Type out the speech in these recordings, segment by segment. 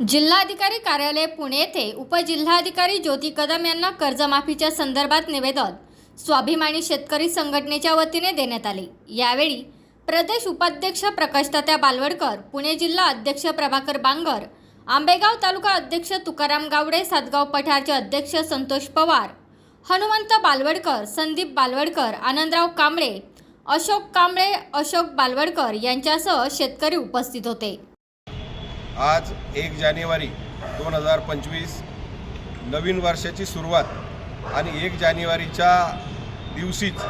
जिल्हाधिकारी कार्यालय पुणे येथे उपजिल्हाधिकारी ज्योती कदम यांना कर्जमाफीच्या संदर्भात निवेदन. स्वाभिमानी शेतकरी संघटनेच्या वतीने देण्यात आले. यावेळी प्रदेश उपाध्यक्ष प्रकाशतात्या बालवडकर पुणे जिल्हा अध्यक्ष प्रभाकर बांगर आंबेगाव तालुका अध्यक्ष तुकाराम गावडे सातगाव पठारचे अध्यक्ष संतोष पवार हनुमंत बालवडकर संदीप बालवडकर आनंदराव कांबळे अशोक कांबळे अशोक बालवडकर यांच्यासह शेतकरी उपस्थित होते. आज एक जानेवारी दोन हजार पंचवीस नवीन वर्षाची सुरुवात आणि एक जानेवारीच्या दिवशीच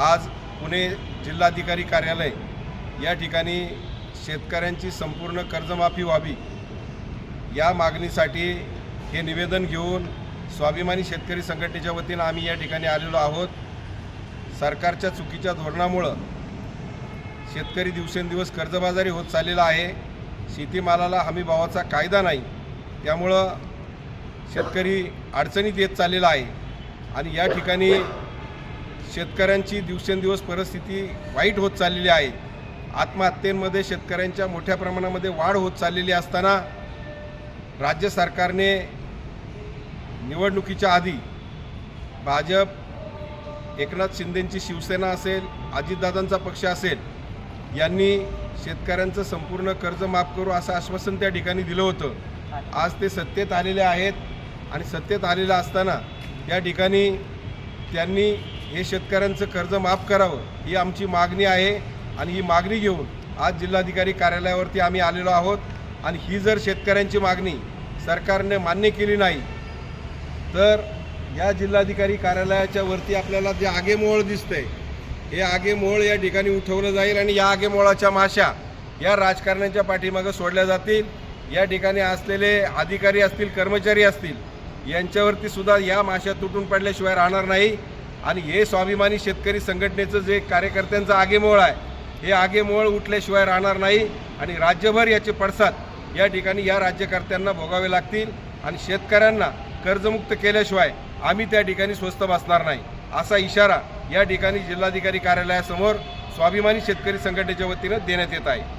आज पुणे जिल्हाधिकारी कार्यालय या ठिकाणी शेतकऱ्यांची संपूर्ण कर्जमाफी व्हावी या मागणीसाठी हे निवेदन घेऊन स्वाभिमानी शेतकरी संघटनेच्या वतीनं आम्ही या ठिकाणी आलेलो आहोत. सरकारच्या चुकीच्या धोरणामुळं शेतकरी दिवसेंदिवस कर्जबाजारी होत चाललेला आहे. शेतीमालाला हमीभावाचा कायदा नाही. त्यामुळं शेतकरी अडचणीत येत चाललेला आहे. आणि या ठिकाणी शेतकऱ्यांची दिवसेंदिवस परिस्थिती वाईट होत चाललेली आहे. आत्महत्येमध्ये शेतकऱ्यांच्या मोठ्या प्रमाणामध्ये वाढ होत चाललेली असताना राज्य सरकारने निवडणुकीच्या आधी भाजप एकनाथ शिंदेंची शिवसेना असेल अजितदादांचा पक्ष असेल यांनी शेतकऱ्यांचं संपूर्ण कर्ज माफ करू असं आश्वासन त्या ठिकाणी दिलं होतं. आज ते सत्तेत आलेले आहेत आणि सत्तेत आलेलं असताना या ठिकाणी त्यांनी हे शेतकऱ्यांचं कर्ज माफ करावं ही आमची मागणी आहे आणि ही मागणी घेऊन आज जिल्हाधिकारी कार्यालयावरती आम्ही आलेलो आहोत. आणि ही जर शेतकऱ्यांची मागणी सरकारने मान्य केली नाही तर या जिल्हाधिकारी कार्यालयाच्या वरती आपल्याला जे आगेमोळ दिसतंय हे आगेमोळ या ठिकाणी उठवलं जाईल आणि या आगेमोळाच्या माशा या राजकारण्यांच्या पाठीमागं सोडल्या जातील. या ठिकाणी असलेले अधिकारी असतील कर्मचारी असतील यांच्यावरती सुद्धा या माशा तुटून पडल्याशिवाय राहणार नाही. आणि हे स्वाभिमानी शेतकरी संघटनेचं जे कार्यकर्त्यांचं आगेमोळ आहे हे आगेमोळ उठल्याशिवाय राहणार नाही. आणि राज्यभर याचे पडसाद या ठिकाणी या राज्यकर्त्यांना भोगावे लागतील. आणि शेतकऱ्यांना कर्जमुक्त केल्याशिवाय आम्ही त्या ठिकाणी स्वस्त बसणार नाही. असा इशारा या ठिकाणी जिल्हाधिकारी कार्यालयासमोर स्वाभिमानी शेतकरी संघटनेच्या वतीनं देण्यात येत आहे.